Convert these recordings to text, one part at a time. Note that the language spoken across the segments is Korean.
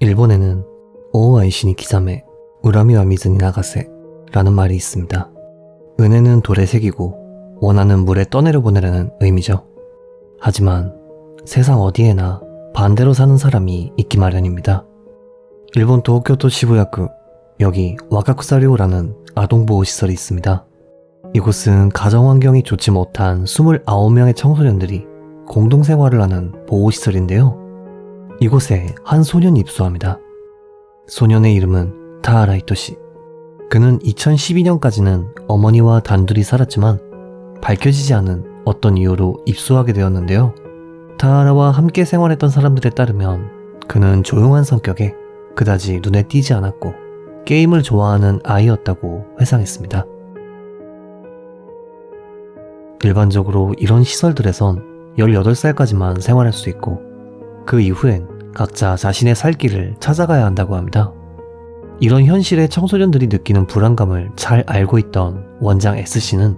일본에는 오아이시니 기자메 우라미와 미즈니 나가세 라는 말이 있습니다. 은혜는 돌에 새기고 원하는 물에 떠내려 보내라는 의미죠. 하지만 세상 어디에나 반대로 사는 사람이 있기 마련입니다. 일본 도쿄도 시부야구 여기 와가쿠사료라는 아동보호시설이 있습니다. 이곳은 가정환경이 좋지 못한 29명의 청소년들이 공동생활을 하는 보호시설인데요. 이곳에 한 소년이 입소합니다. 소년의 이름은 타하라이토시. 그는 2012년까지는 어머니와 단둘이 살았지만 밝혀지지 않은 어떤 이유로 입소하게 되었는데요. 타하라와 함께 생활했던 사람들에 따르면 그는 조용한 성격에 그다지 눈에 띄지 않았고 게임을 좋아하는 아이였다고 회상했습니다. 일반적으로 이런 시설들에선 18살까지만 생활할 수 있고 그 이후엔 각자 자신의 살 길을 찾아가야 한다고 합니다. 이런 현실에 청소년들이 느끼는 불안감을 잘 알고 있던 원장 S씨는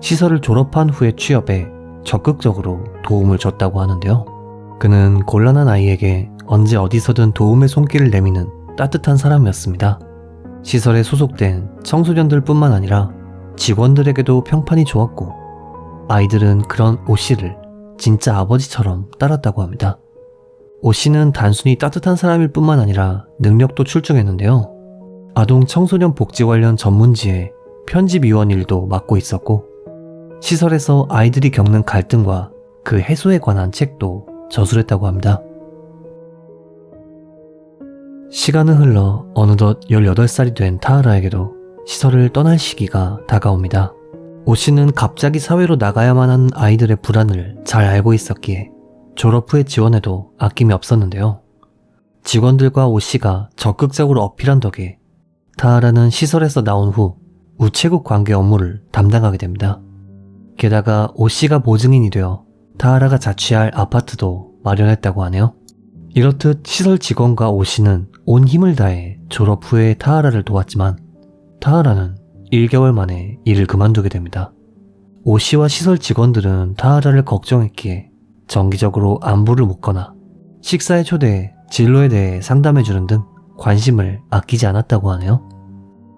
시설을 졸업한 후에 취업에 적극적으로 도움을 줬다고 하는데요. 그는 곤란한 아이에게 언제 어디서든 도움의 손길을 내미는 따뜻한 사람이었습니다. 시설에 소속된 청소년들 뿐만 아니라 직원들에게도 평판이 좋았고 아이들은 그런 오 씨를 진짜 아버지처럼 따랐다고 합니다. 오 씨는 단순히 따뜻한 사람일 뿐만 아니라 능력도 출중했는데요. 아동 청소년 복지 관련 전문지에 편집위원 일도 맡고 있었고 시설에서 아이들이 겪는 갈등과 그 해소에 관한 책도 저술했다고 합니다. 시간은 흘러 어느덧 18살이 된 타하라에게도 시설을 떠날 시기가 다가옵니다. 오 씨는 갑자기 사회로 나가야만 하는 아이들의 불안을 잘 알고 있었기에 졸업 후의 지원에도 아낌이 없었는데요. 직원들과 오 씨가 적극적으로 어필한 덕에 타하라는 시설에서 나온 후 우체국 관계 업무를 담당하게 됩니다. 게다가 오 씨가 보증인이 되어 타하라가 자취할 아파트도 마련했다고 하네요. 이렇듯 시설 직원과 오 씨는 온 힘을 다해 졸업 후에 타하라를 도왔지만 타하라는 1개월 만에 일을 그만두게 됩니다. 오 씨와 시설 직원들은 타하라를 걱정했기에 정기적으로 안부를 묻거나 식사에 초대해 진로에 대해 상담해주는 등 관심을 아끼지 않았다고 하네요.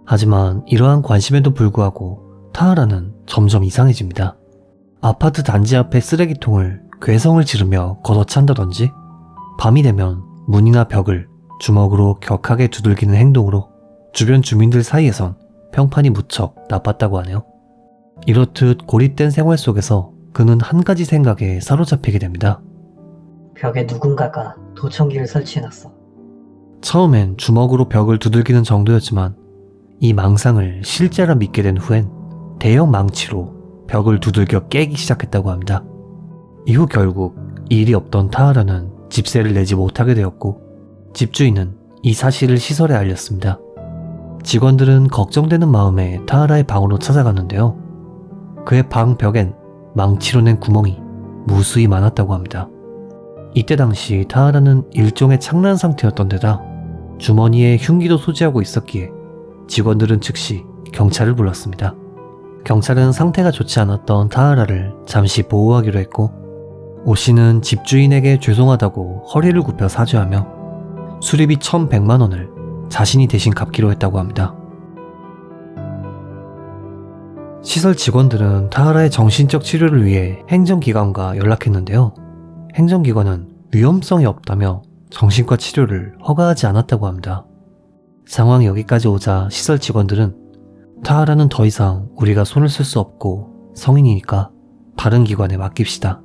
하지만 이러한 관심에도 불구하고 타하라는 점점 이상해집니다. 아파트 단지 앞에 쓰레기통을 괴성을 지르며 걷어찬다든지 밤이 되면 문이나 벽을 주먹으로 격하게 두들기는 행동으로 주변 주민들 사이에선 평판이 무척 나빴다고 하네요. 이렇듯 고립된 생활 속에서 그는 한 가지 생각에 사로잡히게 됩니다. 벽에 누군가가 도청기를 설치해놨어. 처음엔 주먹으로 벽을 두들기는 정도였지만 이 망상을 실제라 믿게 된 후엔 대형 망치로 벽을 두들겨 깨기 시작했다고 합니다. 이후 결국 일이 없던 타하라는 집세를 내지 못하게 되었고 집주인은 이 사실을 시설에 알렸습니다. 직원들은 걱정되는 마음에 타하라의 방으로 찾아갔는데요. 그의 방 벽엔 망치로 낸 구멍이 무수히 많았다고 합니다. 이때 당시 타하라는 일종의 창난 상태였던 데다 주머니에 흉기도 소지하고 있었기에 직원들은 즉시 경찰을 불렀습니다. 경찰은 상태가 좋지 않았던 타하라를 잠시 보호하기로 했고 오 씨는 집주인에게 죄송하다고 허리를 굽혀 사죄하며 수리비 1100만 원을 자신이 대신 갚기로 했다고 합니다. 시설 직원들은 타하라의 정신적 치료를 위해 행정기관과 연락했는데요. 행정기관은 위험성이 없다며 정신과 치료를 허가하지 않았다고 합니다. 상황이 여기까지 오자 시설 직원들은 타하라는 더 이상 우리가 손을 쓸 수 없고 성인이니까 다른 기관에 맡깁시다.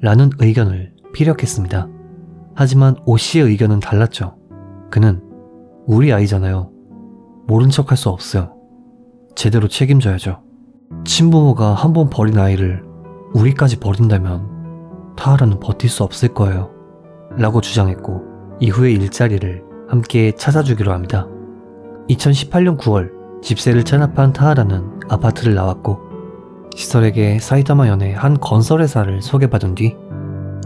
라는 의견을 피력했습니다. 하지만 오 씨의 의견은 달랐죠. 그는 우리 아이잖아요. 모른 척 할 수 없어요. 제대로 책임져야죠. 친부모가 한 번 버린 아이를 우리까지 버린다면 타하라는 버틸 수 없을 거예요. 라고 주장했고 이후에 일자리를 함께 찾아주기로 합니다. 2018년 9월 집세를 체납한 타하라는 아파트를 나왔고 시설에게 사이다마현의 한 건설회사를 소개받은 뒤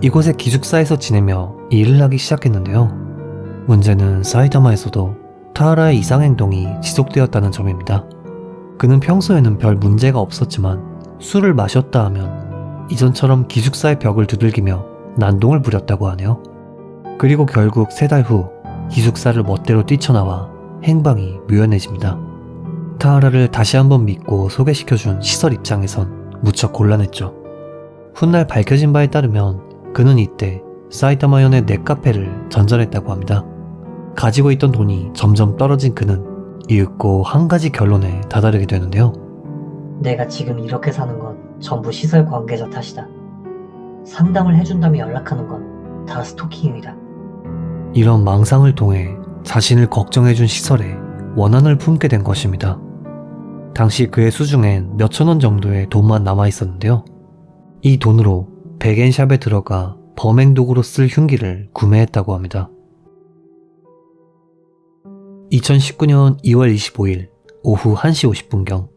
이곳의 기숙사에서 지내며 일을 하기 시작했는데요. 문제는 사이다마에서도 타하라의 이상행동이 지속되었다는 점입니다. 그는 평소에는 별 문제가 없었지만 술을 마셨다 하면 이전처럼 기숙사의 벽을 두들기며 난동을 부렸다고 하네요. 그리고 결국 세 달 후 기숙사를 멋대로 뛰쳐나와 행방이 묘연해집니다. 타하라를 다시 한번 믿고 소개시켜준 시설 입장에선 무척 곤란했죠. 훗날 밝혀진 바에 따르면 그는 이때 사이타마현의 넷카페를 전전했다고 합니다. 가지고 있던 돈이 점점 떨어진 그는 이윽고 한 가지 결론에 다다르게 되는데요. 내가 지금 이렇게 사는 건 전부 시설 관계자 탓이다. 상담을 해준다며 연락하는 건 다 스토킹이다. 이런 망상을 통해 자신을 걱정해준 시설에 원한을 품게 된 것입니다. 당시 그의 수중엔 몇천 원 정도의 돈만 남아 있었는데요. 이 돈으로 백엔샵에 들어가 범행 도구로 쓸 흉기를 구매했다고 합니다. 2019년 2월 25일 오후 1시 50분경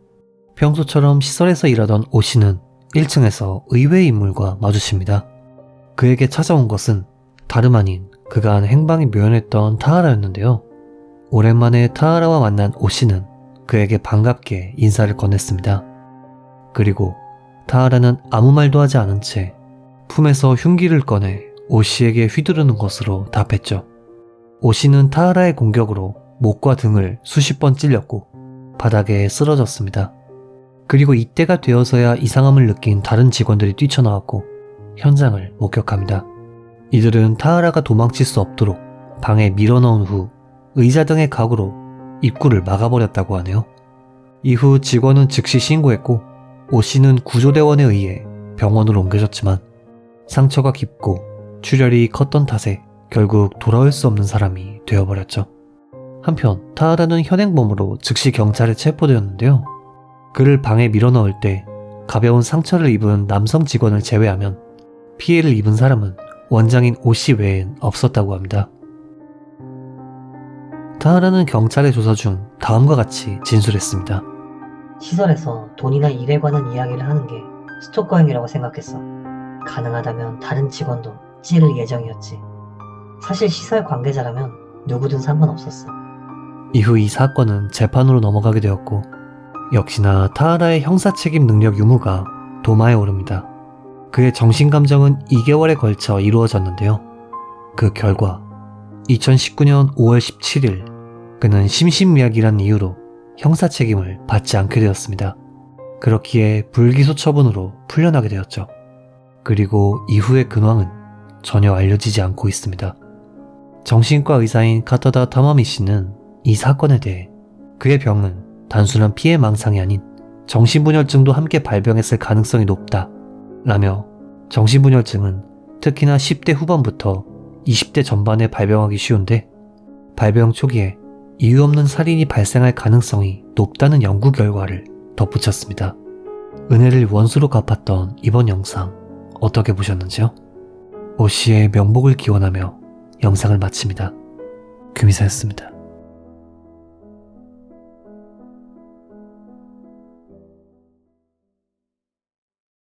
평소처럼 시설에서 일하던 오 씨는 1층에서 의외의 인물과 마주칩니다. 그에게 찾아온 것은 다름 아닌 그간 행방이 묘연했던 타하라였는데요. 오랜만에 타하라와 만난 오 씨는 그에게 반갑게 인사를 건넸습니다. 그리고 타하라는 아무 말도 하지 않은 채 품에서 흉기를 꺼내 오 씨에게 휘두르는 것으로 답했죠. 오 씨는 타하라의 공격으로 목과 등을 수십 번 찔렸고 바닥에 쓰러졌습니다. 그리고 이때가 되어서야 이상함을 느낀 다른 직원들이 뛰쳐나왔고 현장을 목격합니다. 이들은 타하라가 도망칠 수 없도록 방에 밀어넣은 후 의자 등의 가구로 입구를 막아버렸다고 하네요. 이후 직원은 즉시 신고했고 오 씨는 구조대원에 의해 병원으로 옮겨졌지만 상처가 깊고 출혈이 컸던 탓에 결국 돌아올 수 없는 사람이 되어버렸죠. 한편 타하라는 현행범으로 즉시 경찰에 체포되었는데요. 그를 방에 밀어넣을 때 가벼운 상처를 입은 남성 직원을 제외하면 피해를 입은 사람은 원장인 오씨 외엔 없었다고 합니다. 타하라는 경찰의 조사 중 다음과 같이 진술했습니다. 시설에서 돈이나 일에 관한 이야기를 하는 게 스토커 행위라고 생각했어. 가능하다면 다른 직원도 찌를 예정이었지. 사실 시설 관계자라면 누구든 상관없었어. 이후 이 사건은 재판으로 넘어가게 되었고 역시나 타하라의 형사 책임 능력 유무가 도마에 오릅니다. 그의 정신감정은 2개월에 걸쳐 이루어졌는데요. 그 결과 2019년 5월 17일 그는 심신미약이란 이유로 형사 책임을 받지 않게 되었습니다. 그렇기에 불기소 처분으로 풀려나게 되었죠. 그리고 이후의 근황은 전혀 알려지지 않고 있습니다. 정신과 의사인 카타다 타마미 씨는 이 사건에 대해 그의 병은 단순한 피해 망상이 아닌 정신분열증도 함께 발병했을 가능성이 높다 라며 정신분열증은 특히나 10대 후반부터 20대 전반에 발병하기 쉬운데 발병 초기에 이유 없는 살인이 발생할 가능성이 높다는 연구 결과를 덧붙였습니다. 은혜를 원수로 갚았던 이번 영상 어떻게 보셨는지요? 오 씨의 명복을 기원하며 영상을 마칩니다. 규미사였습니다.